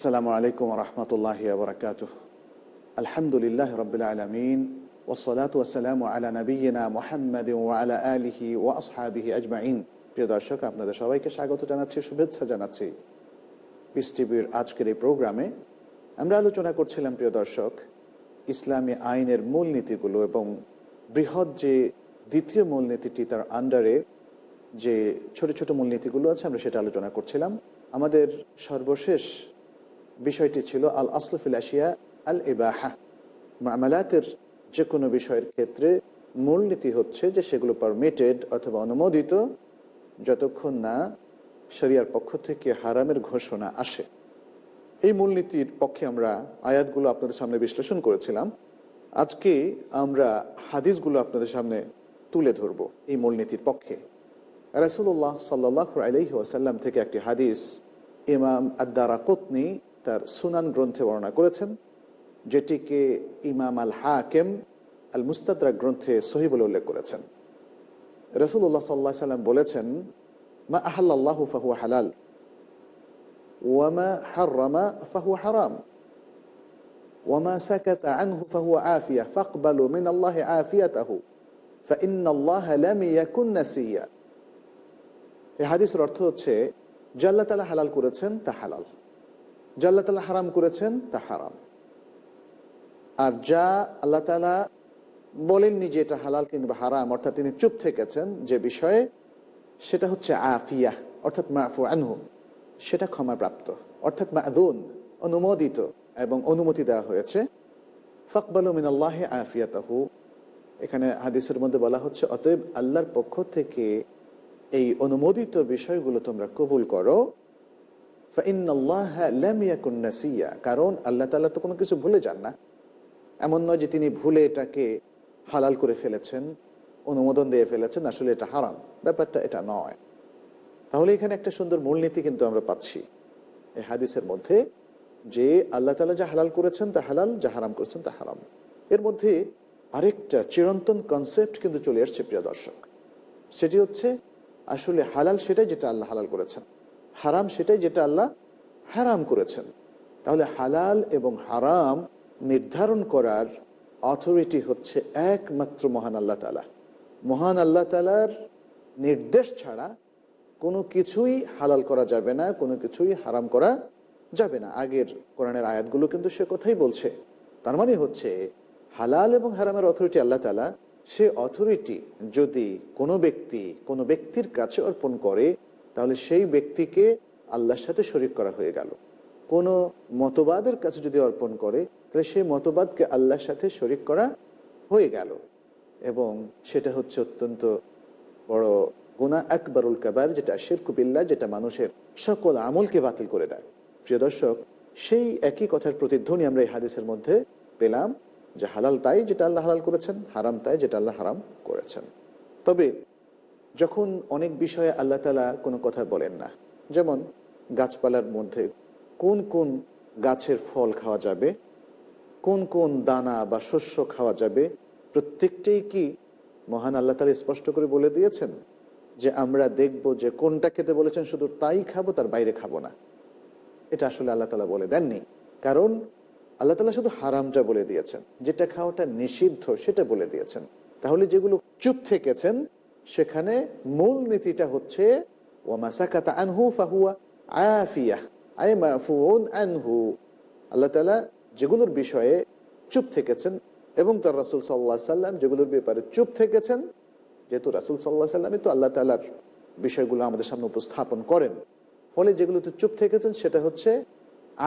আসসালামু আলাইকুম রহমতুল্লাহ বরকাত আলহামদুলিল্লাহ রবিল আলমিন ওসলাত ওসালাম আলা নবীনা মোহাম্মদ আলা আলিহি ও আসহাবিহি আজমাইন প্রিয় দর্শক, আপনাদের সবাইকে স্বাগত জানাচ্ছি, শুভেচ্ছা জানাচ্ছি। পিস টিভির আজকের এই প্রোগ্রামে আমরা আলোচনা করছিলাম, প্রিয় দর্শক, ইসলামী আইনের মূলনীতিগুলো এবং বৃহৎ যে দ্বিতীয় মূলনীতিটি তার আন্ডারে যে ছোট ছোট মূলনীতিগুলো আছে, আমরা সেটা আলোচনা করছিলাম। আমাদের সর্বশেষ বিষয়টি ছিল আল আসলফিল আসিয়া আল ইবাহা মামালাতের যে কোনো বিষয়ের ক্ষেত্রে মূলনীতি হচ্ছে যে সেগুলো পারমিটেড অথবা অনুমোদিত যতক্ষণ না শরিয়ার পক্ষ থেকে হারামের ঘোষণা আসে। এই মূলনীতির পক্ষে আমরা আয়াতগুলো আপনাদের সামনে বিশ্লেষণ করেছিলাম। আজকে আমরা হাদিসগুলো আপনাদের সামনে তুলে ধরব এই মূলনীতির পক্ষে। রাসুল্লাহ সাল্লাহ আলহি ওয়াসাল্লাম থেকে একটি হাদিস ইমাম আদারা কোতনি তার সুনান গ্রন্থে বর্ণনা করেছেন, যেটিকে ইমাম আল হাকেম আল মুস্তাদরা গ্রন্থে সহি বলে উল্লেখ করেছেন। রসুল্লাহ সাল্লাহ সাল্লাম বলেছেন, মা আহাল্লাহ ফাহু হালাল ওয়ামা হারামা ফাহু হারাম ওয়ামা সাকাত আনহু ফাহু আফিয়া, ফাকবালু মিন আল্লাহ আফিয়াতাহু ফাইন্নাল্লাহ লাম ইয়াকুন নাসিয়া। এই হাদিসের অর্থ হচ্ছে জাল্লা তালা হালাল করেছেন, তা হালাল। জাল্লা তালা হারাম করেছেন, তা হারাম। আর যা আল্লাহ তালা বলেননি যে এটা হালাল কিংবা হারাম, অর্থাৎ তিনি চুপ থেকেছেন যে বিষয়ে, সেটা হচ্ছে আফিয়া, অর্থাৎ মাফু আনহু। সেটা ক্ষমাপ্রাপ্ত, অর্থাৎ মাদুন, অনুমোদিত এবং অনুমতি দেওয়া হয়েছে। ফকবাল মিনাল্লাহ আফিয়াতাহু। এখানে হাদিসের মধ্যে বলা হচ্ছে, অতএব আল্লাহর পক্ষ থেকে এই অনুমোদিত বিষয়গুলো তোমরা কবুল করো। কারণ আল্লাহ তাল্লাহ তো কোনো কিছু ভুলে যান না। এমন নয় যে তিনি ভুলে এটাকে হালাল করে ফেলেছেন, অনুমোদন দিয়ে ফেলেছেন, আসলে এটা হারাম। ব্যাপারটা এটা নয়। তাহলে এখানে একটা সুন্দর মূলনীতি কিন্তু আমরা পাচ্ছি। এই হাদিসের মধ্যে যে আল্লাহ তালা যা হালাল করেছেন তা হালাল, যা হারাম করেছেন তা হারাম। এর মধ্যে আরেকটা চিরন্তন কনসেপ্ট কিন্তু চলে আসছে, প্রিয় দর্শক। সেটি হচ্ছে, আসলে হালাল সেটাই যেটা আল্লাহ হালাল করেছেন। হারাম সেটাই যেটা আল্লাহ হারাম করেছেন। তাহলে হালাল এবং হারাম নির্ধারণ করার অথরিটি হচ্ছে একমাত্র মহান আল্লাহ তালা মহান আল্লাহ তালার নির্দেশ ছাড়া কোনো কিছুই হালাল করা যাবে না, কোনো কিছুই হারাম করা যাবে না। আগের কোরআনের আয়াতগুলো কিন্তু সে কথাই বলছে। তার মানে হচ্ছে হালাল এবং হারামের অথরিটি আল্লাহ তালা সে অথরিটি যদি কোনো ব্যক্তি কোনো ব্যক্তির কাছে অর্পণ করে তাহলে সেই ব্যক্তিকে আল্লাহর সাথে শরিক করা হয়ে গেল। কোনো মতবাদের কাছে যদি অর্পণ করে, তাহলে সেই মতবাদকে আল্লাহর সাথে শরিক করা হয়ে গেল। এবং সেটা হচ্ছে অত্যন্ত বড় গুণা আকবরুল কাবার, যেটা শেরকুবিল্লা যেটা মানুষের সকল আমলকে বাতিল করে দেয়। প্রিয় দর্শক, সেই একই কথার প্রতিধ্বনি আমরা এই হাদিসের মধ্যে পেলাম, যে হালাল তাই যেটা আল্লাহ হালাল করেছেন, হারাম তাই যেটা আল্লাহ হারাম করেছেন। তবে যখন অনেক বিষয়ে আল্লাহ তালা কোনো কথা বলেন না, যেমন গাছপালার মধ্যে কোন কোন গাছের ফল খাওয়া যাবে, কোন কোন দানা বা শস্য খাওয়া যাবে, প্রত্যেকটাই কি মহান আল্লাহ তালা স্পষ্ট করে বলে দিয়েছেন? যে আমরা দেখব যে কোনটা খেতে বলেছেন, শুধু তাই খাব, তার বাইরে খাব না। এটা আসলে আল্লাহ তালা বলে দেননি। কারণ আল্লাহ তালা শুধু হারামটা বলে দিয়েছেন, যেটা খাওয়াটা নিষিদ্ধ সেটা বলে দিয়েছেন। তাহলে যেগুলো চুপ থেকেছেন সেখানে মূল নীতিটা হচ্ছে আনহু ফাহুয়া আই মাফুন আনহু। যেগুলোর বিষয়ে চুপ থেকেছেন এবং তার রাসুল সাল্লাহ সাল্লাম যেগুলোর ব্যাপারে চুপ থেকেছেন, যেহেতু রাসুল সাল্লাহ সাল্লামই তো আল্লাহ তালার বিষয়গুলো আমাদের সামনে উপস্থাপন করেন। ফলে যেগুলোতে চুপ থেকেছেন সেটা হচ্ছে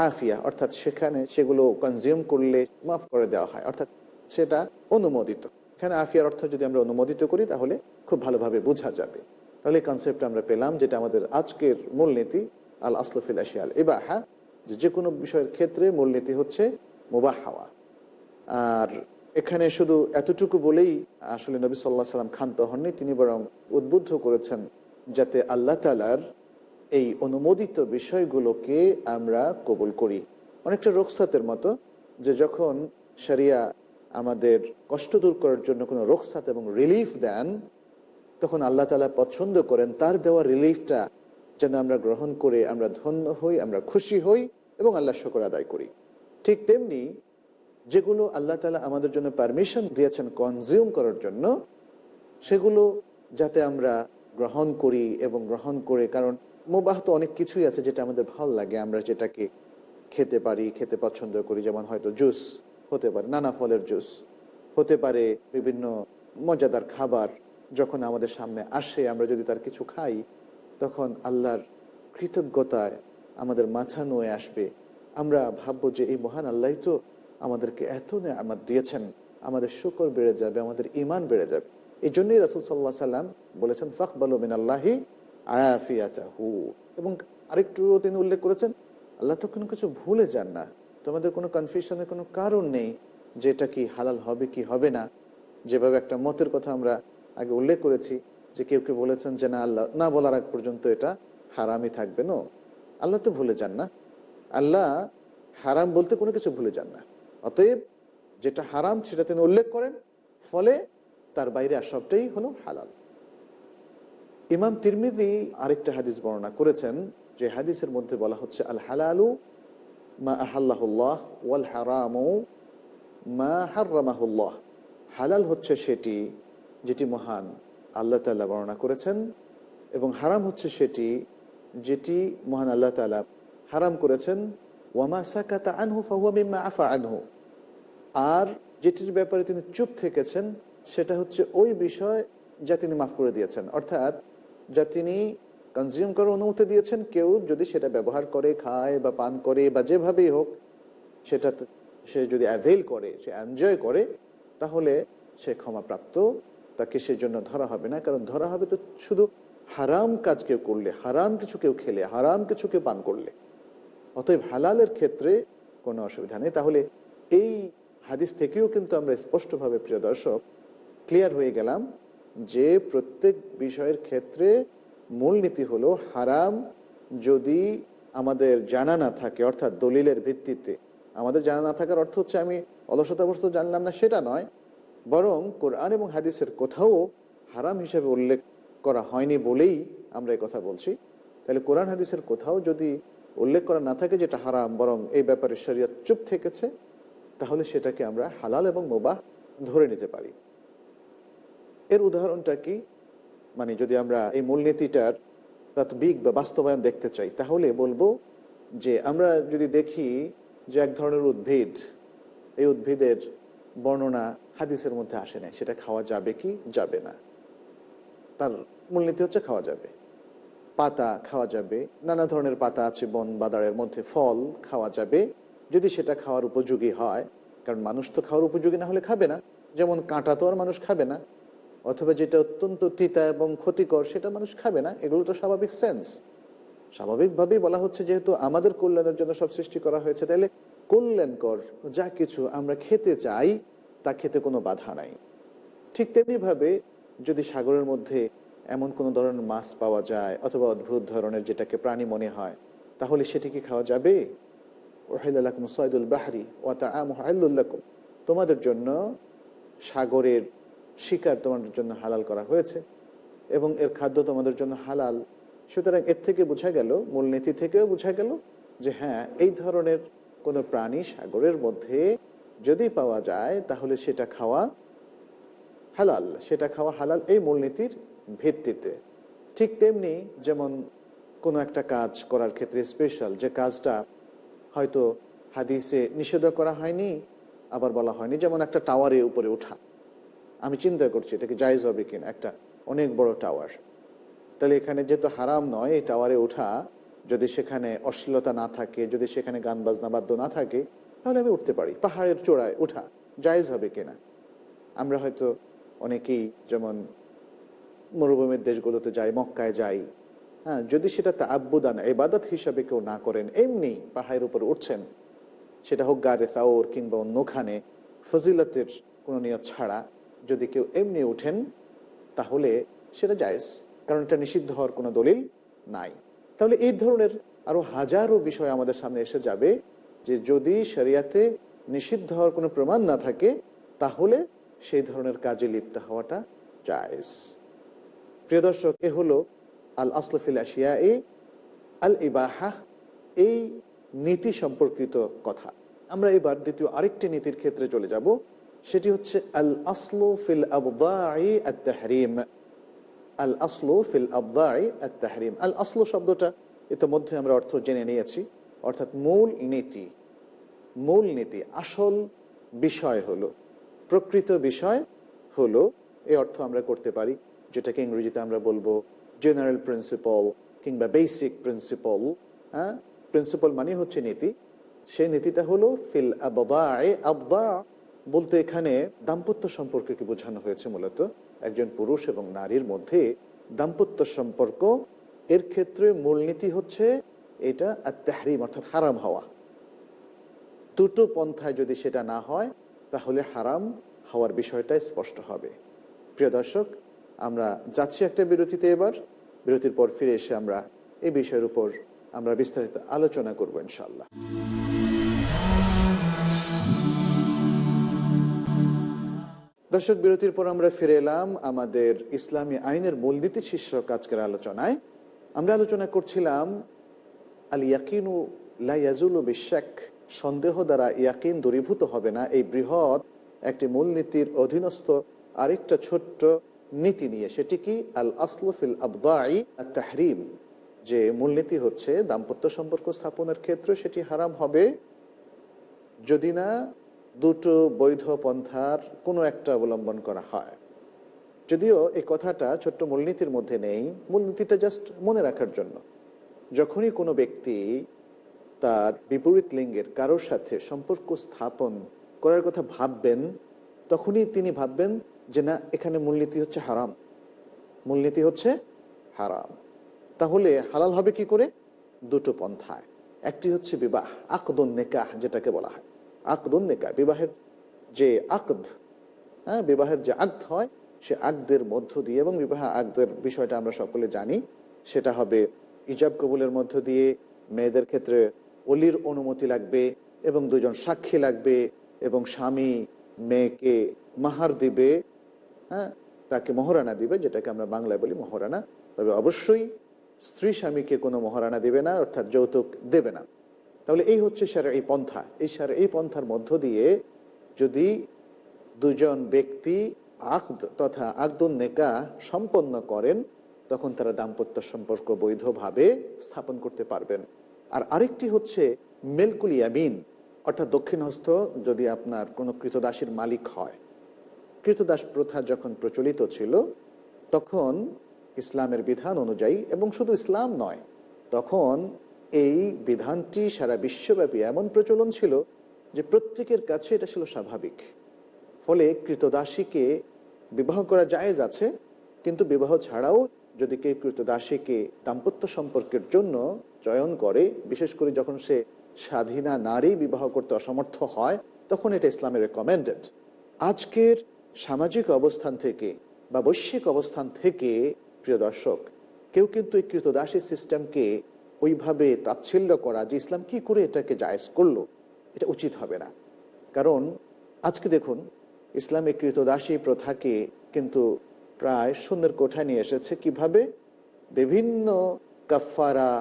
আফিয়া, অর্থাৎ সেখানে সেগুলো কনজিউম করলে মাফ করে দেওয়া হয়, অর্থাৎ সেটা অনুমোদিত। এখানে আফিয়ার অর্থ যদি আমরা অনুমোদিত করি, তাহলে খুব ভালোভাবে বোঝা যাবে। তাহলে কনসেপ্ট আমরা পেলাম, যেটা আমাদের আজকের মূলনীতি আল আসলফিল আশিয়াল। এবাহা যে যে কোনো বিষয়ের ক্ষেত্রে মূলনীতি হচ্ছে মুবাহ হাওয়া আর এখানে শুধু এতটুকু বলেই আসলে নবী সাল্লাহ সাল্লাম ক্ষান্ত হননি, তিনি বরং উদ্বুদ্ধ করেছেন যাতে আল্লাহ তালার এই অনুমোদিত বিষয়গুলোকে আমরা কবুল করি। অনেকটা রোকসাতের মতো যে যখন সারিয়া আমাদের কষ্ট দূর করার জন্য কোনো রোকসাত এবং রিলিফ দেন, তখন আল্লাহ তালা পছন্দ করেন তার দেওয়া রিলিফটা যেন আমরা গ্রহণ করে আমরা ধন্য হই, আমরা খুশি হই এবং আল্লাহ শকর আদায় করি। ঠিক তেমনি যেগুলো আল্লাহ তালা আমাদের জন্য পারমিশন দিয়েছেন কনজিউম করার জন্য, সেগুলো যাতে আমরা গ্রহণ করি এবং গ্রহণ করে, কারণ মোবাহ তো অনেক কিছুই আছে যেটা আমাদের ভালো লাগে, আমরা যেটাকে খেতে পারি, খেতে পছন্দ করি, যেমন হয়তো জুস হতে পারে, নানা ফলের জুস। হতে পারে বিভিন্ন মজাদার খাবার যখন আমাদের সামনে আসে, আমরা যদি তার কিছু খাই, তখন আল্লাহর কৃতজ্ঞতায় আমাদের মাথা নুয়ে আসবে। আমরা ভাববো যে এই মহান আল্লাহ তো আমাদেরকে এত আমার দিয়েছেন। আমাদের শুকর বেড়ে যাবে, আমাদের ইমান বেড়ে যাবে। এই জন্যই রাসুল সাল্লাহ সাল্লাম বলেছেন, ফখবাল মিন আল্লাহি আয়াফিয়াতাহু। এবং আরেকটু তিনি উল্লেখ করেছেন, আল্লাহ তো কোনো কিছু ভুলে যান না। তোমাদের কোনো কনফিউশনের কোনো কারণ নেই যে এটা কি হালাল হবে কি হবে না। যেভাবে একটা মতের কথা আমরা আগে উল্লেখ করেছি যে কেউ কেউ বলেছেন যে না, আল্লাহ, না বলার আগ পর্যন্ত এটা হারামই থাকবে। না আল্লাহ তো ভুলে যান না। আল্লাহ হারাম বলতে কোনো কিছু ভুলে যান না। অতএব যেটা হারাম সেটা তিনি উল্লেখ করেন, ফলে তার বাইরে আর সবটাই হলো হালাল। ইমাম তিরমিদি আরেকটা হাদিস বর্ণনা করেছেন, যে হাদিসের মধ্যে বলা হচ্ছে আল হালালু মা ওয়াল মা হালাল হচ্ছে সেটি যেটি মহান আল্লাহ তাল্লাহ বর্ণনা করেছেন এবং হারাম হচ্ছে সেটি যেটি মহান আল্লাহ তালা হারাম করেছেন। আনহু আফা আনহু। আর যেটির ব্যাপারে তিনি চুপ থেকেছেন সেটা হচ্ছে ওই বিষয় যা তিনি মাফ করে দিয়েছেন। অর্থাৎ যা তিনি কনজিউম করার অনুমতি দিয়েছেন, কেউ যদি সেটা ব্যবহার করে, খায় বা পান করে বা যেভাবেই হোক, সেটা সে যদি অ্যাভেল করে, সে এনজয় করে, তাহলে সে ক্ষমাপ্রাপ্ত, তাকে সেজন্য ধরা হবে না। কারণ ধরা হবে তো শুধু হারাম কাজ কেউ করলে, হারাম কিছু কেউ খেলে, হারাম কিছু কেউ পান করলে। অতএব হালালের ক্ষেত্রে কোনো অসুবিধা নেই। তাহলে এই হাদিস থেকেও কিন্তু আমরা স্পষ্টভাবে প্রিয় দর্শক ক্লিয়ার হয়ে গেলাম যে প্রত্যেক বিষয়ের ক্ষেত্রে মূলনীতি হলো হারাম যদি আমাদের জানা না থাকে, অর্থাৎ দলিলের ভিত্তিতে। আমাদের জানা না থাকার অর্থ হচ্ছে আমি অলসতাবস্ত জানলাম না, সেটা নয়। বরং কোরআন এবং হাদিসের কোথাও হারাম হিসেবে উল্লেখ করা হয়নি বলেই আমরা কথা বলছি। তাহলে কোরআন হাদিসের কোথাও যদি উল্লেখ করা না থাকে যেটা হারাম, বরং এই ব্যাপারে শরীয়ত চুপ থেকেছে, তাহলে সেটাকে আমরা হালাল এবং মোবাহ ধরে নিতে পারি। এর উদাহরণটা কি? মানে যদি আমরা এই মূলনীতিটার তাৎবিক বা বাস্তবায়ন দেখতে চাই, তাহলে বলব যে আমরা যদি দেখি যে এক ধরনের উদ্ভিদ, এই উদ্ভিদের বর্ণনা হাদিসের মধ্যে আসে নাই, সেটা খাওয়া যাবে কি যাবে না। তার মূলনীতি হচ্ছে খাওয়া যাবে। পাতা খাওয়া যাবে, নানা ধরনের পাতা আছে, বন বাদারের মধ্যে ফল খাওয়া যাবে। যদি সেটা খাওয়ার উপযোগী হয়, কারণ মানুষ তো খাওয়ার উপযোগী না হলে খাবে না, যেমন কাঁটা তো আর মানুষ খাবে না অথবা যেটা অত্যন্ত তিতা এবং ক্ষতিকর, সেটা মানুষ খাবে না। এগুলো তো স্বাভাবিক সেন্স স্বাভাবিকভাবেই বলা হচ্ছে যেহেতু আমাদের কল্যাণের জন্য সব সৃষ্টি করা হয়েছে তাহলে কল্যাণকর যা কিছু আমরা খেতে চাই, তা খেতে কোনো বাধা নাই। ঠিক তেমনিভাবে যদি সাগরের মধ্যে এমন কোনো ধরনের মাছ পাওয়া যায়, অথবা অদ্ভুত ধরনের যেটাকে প্রাণী মনে হয়, তাহলে সেটি কি খাওয়া যাবে? ওহাইল্লাকুম সয়দুল বাহারি ও তাহল্লাকুম তোমাদের জন্য সাগরের শিকার তোমাদের জন্য হালাল করা হয়েছে এবং এর খাদ্য তোমাদের জন্য হালাল। সুতরাং এর থেকে বোঝা গেল, মূলনীতি থেকেও বোঝা গেল যে হ্যাঁ এই ধরনের কোনো প্রাণী সাগরের মধ্যে যদি পাওয়া যায়, তাহলে সেটা খাওয়া হালাল। সেটা খাওয়া হালাল এই মূলনীতির ভিত্তিতে। ঠিক তেমনি যেমন কোনো একটা কাজ করার ক্ষেত্রে স্পেশাল যে কাজটা হয়তো হাদিসে নিষেধ করা হয়নি, আবার বলা হয়নি, যেমন একটা টাওয়ারে উপরে ওঠা। আমি চিন্তা করছি এটাকে জায়জ হবে কিনা, একটা অনেক বড় টাওয়ার তাহলে এখানে যেহেতু হারাম নয়, এই টাওয়ারে ওঠা, যদি সেখানে অশ্লীলতা না থাকে, যদি সেখানে গান বাজনা বাদ্য না থাকে, তাহলে আমি উঠতে পারি। পাহাড়ের চূড়ায় ওঠা, জায়জ হবে কিনা? আমরা হয়তো অনেকেই যেমন মরুভূমির দেশগুলোতে যাই, মক্কায় যাই হ্যাঁ যদি সেটা তা আব্বুদান এবাদত হিসাবে কেউ না করেন, এমনি পাহাড়ের উপর উঠছেন, সেটা হোক গারে সাওর কিংবা অন্যখানে, ফজিলতের কোনো নিয়ত ছাড়া যদি কেউ এমনি ওঠেন, তাহলে সেটা জায়েজ, কারণ এটা নিষিদ্ধ হওয়ার কোনো দলিল নাই। তাহলে এই ধরনের আরও হাজারো বিষয় আমাদের সামনে এসে যাবে যে যদি শরিয়াতে নিষিদ্ধ হওয়ার কোনো প্রমাণ না থাকে, তাহলে সেই ধরনের কাজে লিপ্ত হওয়াটা জায়েজ। প্রিয় দর্শক, এ হলো আল আসলফিল আশিয়া এ আল ইবাহা, এই নীতি সম্পর্কিত কথা। আমরা এবার দ্বিতীয় আরেকটি নীতির ক্ষেত্রে চলে যাব। সেটি হচ্ছে আল আসলো ফিল আবদাই আত্মাহরিম আল আসলো ফিল আবদাই আত্মাহরিম আল আসলো শব্দটা ইতিমধ্যে আমরা অর্থ জেনে নিয়েছি, অর্থাৎ মূল নীতি। মূল নীতি, আসল বিষয় হলো, প্রকৃত বিষয় হলো, এই অর্থ আমরা করতে পারি, যেটাকে ইংরেজিতে আমরা বলব জেনারেল প্রিন্সিপাল কিংবা বেসিক প্রিন্সিপাল হ্যাঁ? প্রিন্সিপাল মানে হচ্ছে নীতি। সেই নীতিটা হলো ফিল আবদায় আবদা। বলতে এখানে দাম্পত্য সম্পর্ককে বোঝানো হয়েছে মূলত। একজন পুরুষ এবং নারীর মধ্যে দাম্পত্য সম্পর্ক, এর ক্ষেত্রে মূলনীতি হচ্ছে এটা তেহরিম অর্থাৎ হারাম হওয়া। দুটো পন্থায় যদি সেটা না হয়, তাহলে হারাম হওয়ার বিষয়টা স্পষ্ট হবে। প্রিয় দর্শক, আমরা যাচ্ছি একটা বিরতিতে এবার। বিরতির পর ফিরে এসে আমরা এই বিষয়ের উপর আমরা বিস্তারিত আলোচনা করব ইনশাল্লাহ দর্শক, বিরতির পর আমরা ফিরে এলাম আমাদের ইসলামী আইনের মূলনীতি শীর্ষক আজকের আলোচনায়। আমরা আলোচনা করছিলাম, আল ইয়াকিনু লাইয়াজুল বিশ্বাক সন্দেহ দ্বারা ইয়াকিন দূরীভূত হবে না, এই বৃহৎ একটি মূলনীতির অধীনস্থ আরেকটা ছোট্ট নীতি নিয়ে। সেটি কি? আল আসলফিল আবদাই তাহরিম। যে মূলনীতি হচ্ছে দাম্পত্য সম্পর্ক স্থাপনের ক্ষেত্রে সেটি হারাম হবে যদি না দুটো বৈধ পন্থার কোনো একটা অবলম্বন করা হয়। যদিও এই কথাটা ছোট্ট মূলনীতির মধ্যে নেই, মূলনীতিটা জাস্ট মনে রাখার জন্য। যখনই কোনো ব্যক্তি তার বিপরীত লিঙ্গের কারোর সাথে সম্পর্ক স্থাপন করার কথা ভাববেন, তখনই তিনি ভাববেন যে না, এখানে মূলনীতি হচ্ছে হারাম। মূলনীতি হচ্ছে হারাম। তাহলে হালাল হবে কি করে? দুটো পন্থায়। একটি হচ্ছে বিবাহ, আকদন নেকাহ যেটাকে বলা হয়। আকদন বিবাহের যে আকদ হ্যাঁ বিবাহের যে আকদ হয়, সে আগদের মধ্য দিয়ে এবং বিবাহ আগদের বিষয়টা আমরা সকলে জানি, সেটা হবে ইজাব কবুলের মধ্য দিয়ে, মেয়েদের ক্ষেত্রে অলির অনুমতি লাগবে এবং দুজন সাক্ষী লাগবে এবং স্বামী মেয়েকে মাহার দিবে হ্যাঁ তাকে মহারানা দিবে, যেটাকে আমরা বাংলায় বলি মহারানা। তবে অবশ্যই স্ত্রী স্বামীকে কোনো মহারানা দেবে না, অর্থাৎ যৌতুক দেবে না। তাহলে এই হচ্ছে স্যার এই পন্থা। এই স্যার এই পন্থার মধ্য দিয়ে যদি দুজন ব্যক্তি আকদ তথা আকদুন নেকা সম্পন্ন করেন, তখন তারা দাম্পত্য সম্পর্ক বৈধভাবে স্থাপন করতে পারবেন। আর আরেকটি হচ্ছে মেলকুল ইয়ামিন, অর্থাৎ দক্ষিণহস্ত যদি আপনার কোনো কৃতদাসীর মালিক হয়। কৃতদাস প্রথা যখন প্রচলিত ছিল, তখন ইসলামের বিধান অনুযায়ী, এবং শুধু ইসলাম নয়, তখন এই বিধানটি সারা বিশ্বব্যাপী এমন প্রচলন ছিল যে প্রত্যেকের কাছে এটা ছিল স্বাভাবিক। ফলে কৃতদাসীকে বিবাহ করা জায়েজ আছে, কিন্তু বিবাহ ছাড়াও যদি কেউ কৃতদাসীকে দাম্পত্য সম্পর্কের জন্য চয়ন করে, বিশেষ করে যখন সে স্বাধীনা নারী বিবাহ করতে অসমর্থ হয়, তখন এটা ইসলামের রেকমেন্ডেড আজকের সামাজিক অবস্থান থেকে বা বৈশ্বিক অবস্থান থেকে, প্রিয় দর্শক, কেউ কিন্তু এই কৃতদাসী সিস্টেমকে ওইভাবে তাচ্ছিল্য করা যে ইসলাম কি করে এটাকে জায়েজ করল, এটা উচিত হবে না। কারণ আজকে দেখুন, ইসলামী কৃতদাসী প্রথাকে কিন্তু প্রায় শূন্যের কোঠায় নিয়ে এসেছে কীভাবে? বিভিন্ন কাফারা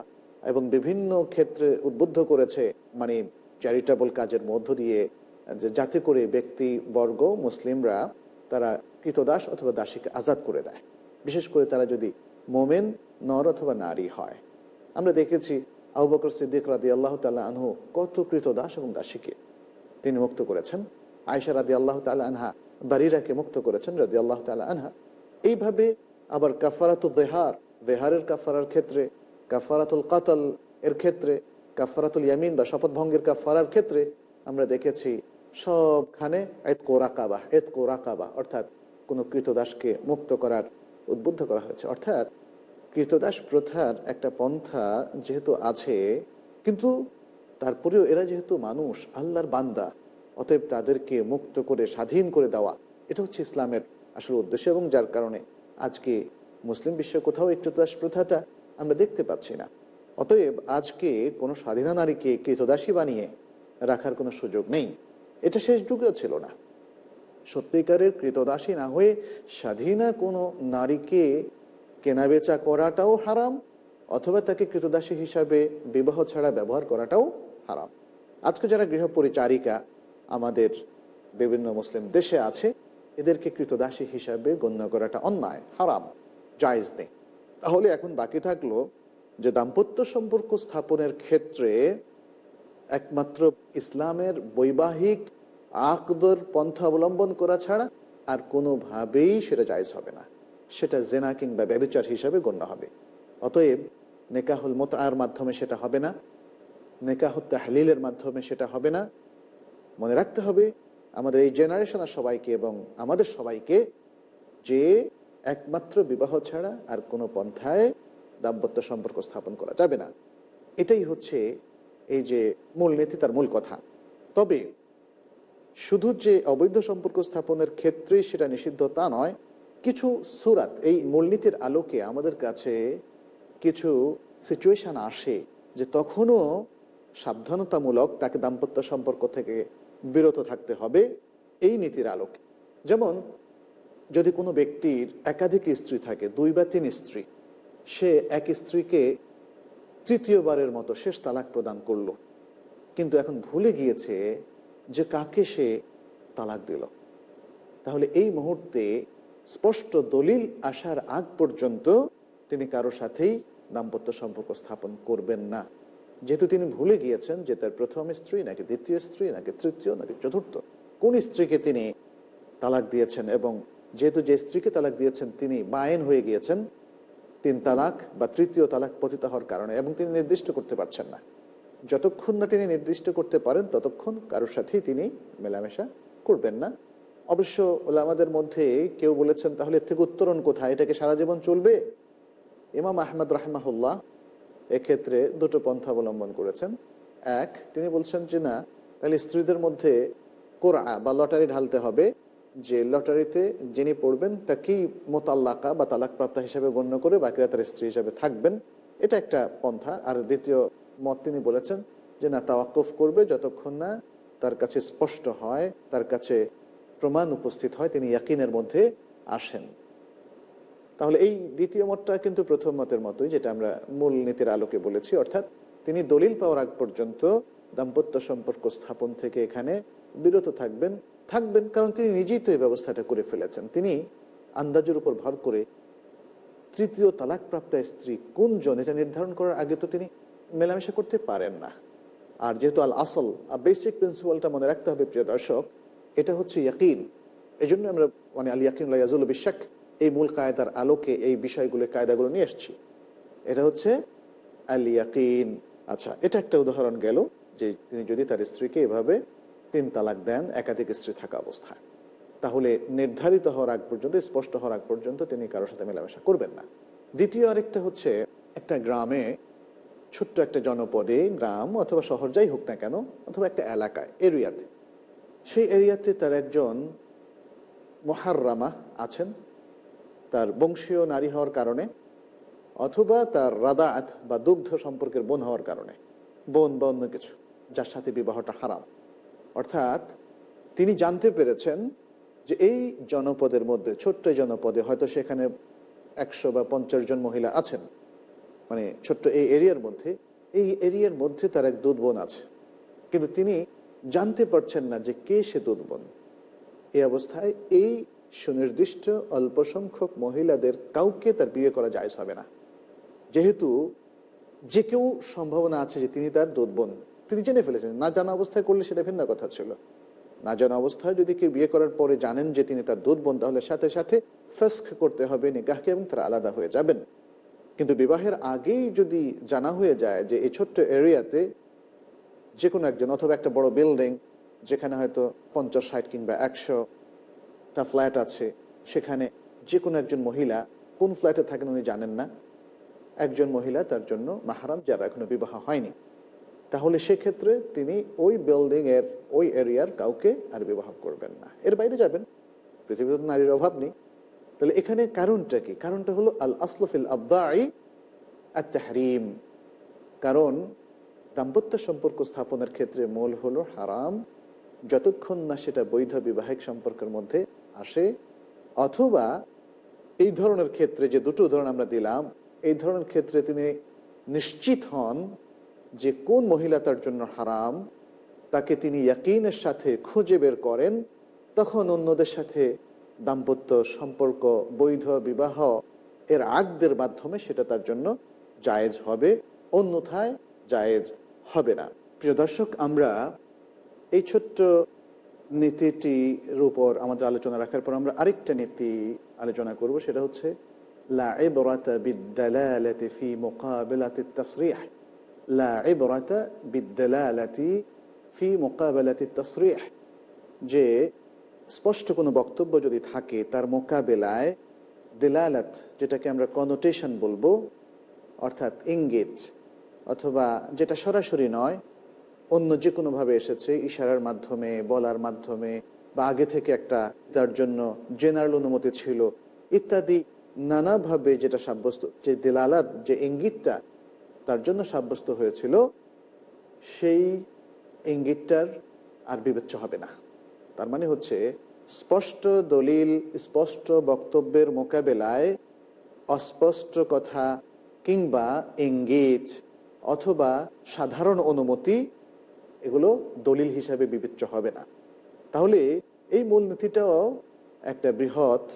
এবং বিভিন্ন ক্ষেত্রে উদ্বুদ্ধ করেছে মানে চ্যারিটেবল কাজের মধ্য দিয়ে, যে যাতে করে ব্যক্তিবর্গ, মুসলিমরা তারা কৃতদাস অথবা দাসীকে আজাদ করে দেয়। বিশেষ করে তারা যদি মোমেন, নর অথবা নারী হয়। আমরা দেখেছি আবু বকর সিদ্দিক রাদি আল্লাহ তাল্লাহ আনহু কত কৃতদাস এবং দাসীকে তিনি মুক্ত করেছেন। আয়সা রাদি আল্লাহ তাল্লাহ আনহা, বারিরাকে মুক্ত করেছেন রাদি আল্লাহ তাল্লাহ আনহা। এইভাবে আবার কাফারাতুল দেহার, দেহারের কাফারার ক্ষেত্রে, কাফারাতুল কাতল এর ক্ষেত্রে, কাফারাতুল ইয়ামিন বা শপথ ভঙ্গের কাফারার ক্ষেত্রে আমরা দেখেছি সবখানে এত কোরাকাবা এত কোরাকাবা অর্থাৎ কোনো কৃতদাসকে মুক্ত করার, উদ্বুদ্ধ করা হয়েছে। অর্থাৎ কৃতদাস প্রথার একটা পন্থা যেহেতু আছে, কিন্তু তারপরেও এরা যেহেতু মানুষ, আল্লাহর বান্দা, অতএব তাদেরকে মুক্ত করে, স্বাধীন করে দেওয়া, এটা হচ্ছে ইসলামের আসল উদ্দেশ্য এবং যার কারণে আজকে মুসলিম বিশ্বে কোথাও এই কৃতদাস প্রথাটা আমরা দেখতে পাচ্ছি না। অতএব আজকে কোনো স্বাধীনা নারীকে কৃতদাসী বানিয়ে রাখার কোনো সুযোগ নেই। এটা শেষ যুগেও ছিল না। সত্যিকারের কৃতদাসী না হয়ে স্বাধীনা কোনো নারীকে কেনাবেচা করাটাও হারাম, অথবা তাকে কৃতদাসী হিসাবে বিবাহ ছাড়া ব্যবহার করাটাও হারাম। আজকে যারা গৃহ পরিচারিকা আমাদের বিভিন্ন মুসলিম দেশে আছে, এদেরকে কৃতদাসী হিসাবে গণ্য করাটা অন্যায়, হারাম, জায়েজ নেই। তাহলে এখন বাকি থাকল যে দাম্পত্য সম্পর্ক স্থাপনের ক্ষেত্রে একমাত্র ইসলামের বৈবাহিক আকদর পন্থা অবলম্বন করা ছাড়া আর কোনোভাবেই সেটা জায়জ হবে না। সেটা জেনা কিংবা ব্যবচার হিসাবে গণ্য হবে। অতএব নেকাহুল মোতার মাধ্যমে সেটা হবে না নেকাহুল তাহলিলের মাধ্যমে সেটা হবে না। মনে রাখতে হবে, আমাদের এই জেনারেশনের সবাইকে এবং আমাদের সবাইকে যে একমাত্র বিবাহ ছাড়া আর কোনো পন্থায় দাম্পত্য সম্পর্ক স্থাপন করা যাবে না। এটাই হচ্ছে এই যে মূলনীতি তার মূল কথা। তবে শুধু যে অবৈধ সম্পর্ক স্থাপনের ক্ষেত্রে সেটা নিষিদ্ধ তা নয় কিছু সুরাত, এই মূলনীতির আলোকে আমাদের কাছে কিছু সিচুয়েশন আসে যে তখনও সাবধানতামূলক তাকে দাম্পত্য সম্পর্ক থেকে বিরত থাকতে হবে এই নীতির আলোকে। যেমন, যদি কোনো ব্যক্তির একাধিক স্ত্রী থাকে, দুই বা তিন স্ত্রী, সে এক স্ত্রীকে তৃতীয়বারের মতো শেষ তালাক প্রদান করল, কিন্তু এখন ভুলে গিয়েছে যে কাকে সে তালাক দিল। তাহলে এই মুহূর্তে স্পষ্ট দলিল আসার আগ পর্যন্ত তিনি কারও সাথেই দাম্পত্য সম্পর্ক স্থাপন করবেন না। যেহেতু তিনি ভুলে গিয়েছেন যে তার প্রথম স্ত্রী নাকি দ্বিতীয় স্ত্রী নাকি তৃতীয় নাকি চতুর্থ, কোন স্ত্রীকে তিনি তালাক দিয়েছেন এবং যেহেতু যে স্ত্রীকে তালাক দিয়েছেন তিনি বায়েন হয়ে গিয়েছেন, তিন তালাক বা তৃতীয় তালাক পতিত হওয়ার কারণে এবং তিনি নির্দিষ্ট করতে পারছেন না। যতক্ষণ না তিনি নির্দিষ্ট করতে পারেন, ততক্ষণ কারোর সাথেই তিনি মেলামেশা করবেন না। অবশ্য আমাদের মধ্যে কেউ বলেছেন, তাহলে এর থেকে উত্তরণ কোথায়? এটাকে সারা জীবন চলবে? ইমাম আহমদ রাহমাহুল্লাহ এক্ষেত্রে দুটো পন্থা অবলম্বন করেছেন। এক, তিনি বলছেন যে, না, তাহলে স্ত্রীদের মধ্যে কোরআ বা লটারি ঢালতে হবে। যে লটারিতে যিনি পড়বেন, তাকেই মোতাল্লাকা বা তালাকপ্রাপ্তা হিসেবে গণ্য করে বাকিরা তার স্ত্রী হিসেবে থাকবেন। এটা একটা পন্থা। আর দ্বিতীয় মত তিনি বলেছেন যে, না, তাওয়াক্কফ করবে যতক্ষণ না তার কাছে স্পষ্ট হয়, তার কাছে প্রমাণ উপস্থিত হয়, তিনি ইয়াকিনের মধ্যে আসেন। তাহলে এই দ্বিতীয় মতটা কিন্তু প্রথম মতের মতোই, যেটা আমরা মূল নীতির আলোকে বলেছি। অর্থাৎ তিনি দলিল পাওয়ার আগ পর্যন্ত দাম্পত্য সম্পর্ক স্থাপন থেকে এখানে বিরত থাকবেন থাকবেন কারণ তিনি নিজেই তো এই ব্যবস্থাটা করে ফেলেছেন। তিনি আন্দাজের উপর ভর করে তৃতীয় তালাকপ্রাপ্ত স্ত্রী কোনজন এটা নির্ধারণ করার আগে তো তিনি মেলামেশা করতে পারেন না। আর যেহেতু আল আসল বেসিক প্রিন্সিপালটা মনে রাখতে হবে প্রিয় দর্শক এটা হচ্ছে ইয়াকিন। এই জন্য আমরা মানে আল ইয়াকিন ইয়াজুল বিশ্বাক এই মূল কায়দার আলোকে এই বিষয়গুলো, কায়দাগুলো নিয়ে এসছি এটা হচ্ছে আল ইয়াকিন। আচ্ছা এটা একটা উদাহরণ গেল যে তিনি যদি তার স্ত্রীকে এভাবে তিন তালাক দেন, একাধিক স্ত্রী থাকা অবস্থায়, তাহলে নির্ধারিত হওয়ার আগ পর্যন্ত, স্পষ্ট হওয়ার আগ পর্যন্ত তিনি কারোর সাথে মেলামেশা করবেন না। দ্বিতীয় আরেকটা হচ্ছে, একটা গ্রামে ছোট্ট একটা জনপদে, গ্রাম অথবা শহর যাই হোক না কেন, অথবা একটা এলাকায়, এরিয়াতে সেই এরিয়াতে তার একজন মহাররামা আছেন, তার বংশীয় নারী হওয়ার কারণে, অথবা তার রাদাত বা দুগ্ধ সম্পর্কের বোন হওয়ার কারণে। বোন বা অন্য কিছু, যার সাথে বিবাহটা হারাম। অর্থাৎ, তিনি জানতে পেরেছেন যে এই জনপদের মধ্যে, ছোট্ট জনপদে হয়তো সেখানে একশো বা পঞ্চাশ জন মহিলা আছেন। মানে ছোট্ট এই এরিয়ার মধ্যে, এই এরিয়ার মধ্যে তার এক দুধ বোন আছে। কিন্তু তিনি জানতে পারছেন না যে কে সে দুধ বোন এই অবস্থায় এই সুনির্দিষ্ট অল্প সংখ্যক মহিলাদের কাউকে তার বিয়ে করা যায় হবে না। যেহেতু যে কেউ সম্ভাবনা আছে যে তিনি তার দুধ বোন তিনি জেনে ফেলেছেন, না জানা অবস্থায় করলে সেটা ভিন্ন কথা ছিল। না জানা অবস্থায় যদি কেউ বিয়ে করার পরে জানেন যে তিনি তার দুধ বোন তাহলে সাথে সাথে ফেস্ক করতে হবে নিগাহকে এবং তারা আলাদা হয়ে যাবেন। কিন্তু বিবাহের আগেই যদি জানা হয়ে যায় যে এই ছোট্ট এরিয়াতে যে কোনো একজন, অথবা একটা বড় বিল্ডিং যেখানে হয়তো পঞ্চাশ, ষাট কিংবা একশোটা ফ্ল্যাট আছে, সেখানে যে কোনো একজন মহিলা, কোন ফ্ল্যাটে থাকেন উনি জানেন না, একজন মহিলা তার জন্য মাহারাম যারা এখনও বিবাহ হয়নি। তাহলে সেক্ষেত্রে তিনি ওই বিল্ডিংয়ের ওই এরিয়ার কাউকে আর বিবাহ করবেন না। এর বাইরে যাবেন, পৃথিবীতে নারীর অভাব নেই। তাহলে এখানে কারণটা কি? কারণটা হলো আল আসলফিল আব্দাই আত্মাহারিম কারণ দাম্পত্য সম্পর্ক স্থাপনের ক্ষেত্রে মূল হলো হারাম। যতক্ষণ না সেটা বৈধ বিবাহিক সম্পর্কের মধ্যে আসে, অথবা এই ধরনের ক্ষেত্রে যে দুটো উদাহরণ আমরা দিলাম, এই ধরনের ক্ষেত্রে তিনি নিশ্চিত হন যে কোন মহিলা তার জন্য হারাম, তাকে তিনি ইয়াকিনের সাথে খুঁজে বের করেন, তখন অন্যদের সাথে দাম্পত্য সম্পর্ক, বৈধ বিবাহ এর আগদের মাধ্যমে সেটা তার জন্য জায়েজ হবে, অন্যথায় জায়েজ হবে না। প্রিয় দর্শক, আমরা এই ছোট্ট নীতিটির উপর আমাদের আলোচনা রাখার পর আমরা আরেকটা নীতি আলোচনা করব, সেটা হচ্ছে যে স্পষ্ট কোনো বক্তব্য যদি থাকে, তার মোকাবেলায় দিলালাত, যেটাকে আমরা কনোটেশন বলব, অর্থাৎ ইঙ্গিত অথবা যেটা সরাসরি নয়, অন্য যে কোনোভাবে এসেছে ইশারার মাধ্যমে, বলার মাধ্যমে, বা আগে থেকে একটা তার জন্য জেনারেল অনুমতি ছিল, ইত্যাদি নানাভাবে যেটা সাব্যস্ত, যে দিলালাত, যে ইঙ্গিতটা তার জন্য সাব্যস্ত হয়েছিল, সেই ইঙ্গিতটার আর বিবেচ্য হবে না। তার মানে হচ্ছে, স্পষ্ট দলিল, স্পষ্ট বক্তব্যের মোকাবেলায় অস্পষ্ট কথা কিংবা ইঙ্গিত অথবা সাধারণ অনুমতি, এগুলো দলিল হিসাবে বিবেচ্য হবে না। তাহলে এই মূলনীতিটাও একটা বৃহৎ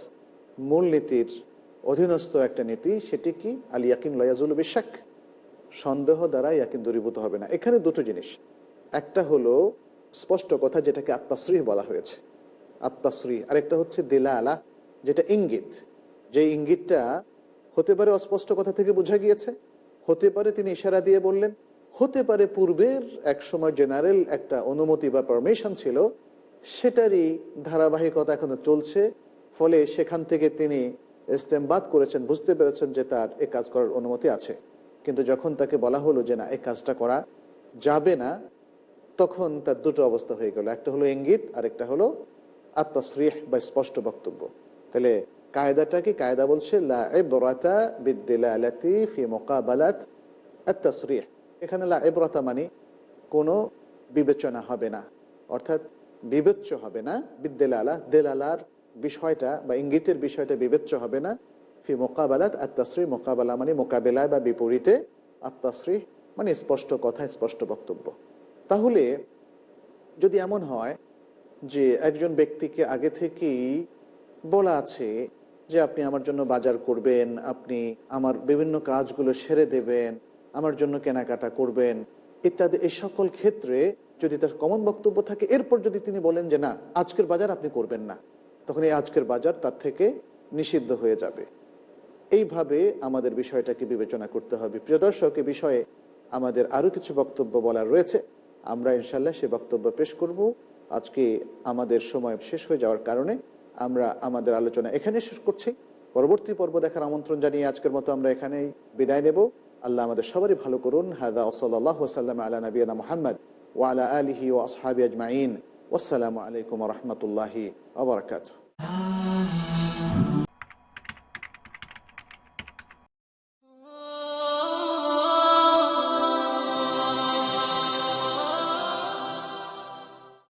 মূলনীতির অধীনস্থ একটা নীতি, সেটি কি? আল ইয়াকিন লয়াজুল বিশ্বাক সন্দেহ দ্বারা ইয়াকিন দূরীভূত হবে না। এখানে দুটো জিনিস। একটা হলো স্পষ্ট কথা যেটাকে আত্মাশ্রী বলা হয়েছে। আত্মাশ্রী। আরেকটা হচ্ছে দিলা আলা যেটা ইঙ্গিত। যে ইঙ্গিতটা হতে পারে অস্পষ্ট কথা থেকে বোঝা গিয়েছে হতে পারে তিনি ইশারা দিয়ে বললেন, হতে পারে পূর্বের এক সময় জেনারেল একটা অনুমতি বা পারমিশন ছিল, সেটারই ধারাবাহিকতা এখনও চলছে, ফলে সেখান থেকে তিনি ইস্তেমবাদ করেছেন, বুঝতে পেরেছেন যে তার এ কাজ করার অনুমতি আছে। কিন্তু যখন তাকে বলা হলো যে না এই কাজটা করা যাবে না, তখন তার দুটো অবস্থা হয়ে গেল। একটা হলো ইঙ্গিত আর একটা হলো আত্মশ্রীহ বা স্পষ্ট বক্তব্য। তাহলে কায়দাটা কি কায়দা বলছে ফি এখানে লা ইবরাতা মানে কোনো বিবেচনা হবে না, অর্থাৎ বিবেচ্য হবে না, বিদ্দেলালা, দেলালার বিষয়টা বা ইঙ্গিতের বিষয়টা বিবেচ্য হবে না, ফি মোকাবেলাত আত্মাশ্রী মোকাবেলা মানে মোকাবেলায় বা বিপরীতে আত্মাশ্রী মানে স্পষ্ট কথা, স্পষ্ট বক্তব্য। তাহলে যদি এমন হয় যে একজন ব্যক্তিকে আগে থেকেই বলা আছে যে আপনি আমার জন্য বাজার করবেন, আপনি আমার বিভিন্ন কাজগুলো সেরে দেবেন, আমার জন্য কেনাকাটা করবেন, ইত্যাদি, এই সকল ক্ষেত্রে যদি তার কমন বক্তব্য থাকে, এরপর যদি তিনি বলেন যে না, আজকের বাজার আপনি করবেন না, তখন এই আজকের বাজার তার থেকে নিষিদ্ধ হয়ে যাবে। এইভাবে আমাদের বিষয়টাকে বিবেচনা করতে হবে। প্রিয় দর্শক, এ বিষয়ে আমাদের আরও কিছু বক্তব্য বলার রয়েছে। আমরা ইনশাল্লাহ সে বক্তব্য পেশ করব। আজকে আমাদের সময় শেষ হয়ে যাওয়ার কারণে আমরা আমাদের আলোচনা এখানে শেষ করছি। পরবর্তী পর্ব দেখার আমন্ত্রণ জানিয়ে আজকের মতো আমরা এখানেই বিদায় নেব। আল্লাহ আমাদের সবারই ভালো করুন। হাদা ওসল্লাহ ওসাল্লাম আলা নবীনা মোহাম্মদ ওয়ালা আলহি ও আসহাবি আজমাইন। ওসালামু আলাইকুম রহমতুল্লাহি আবরকাত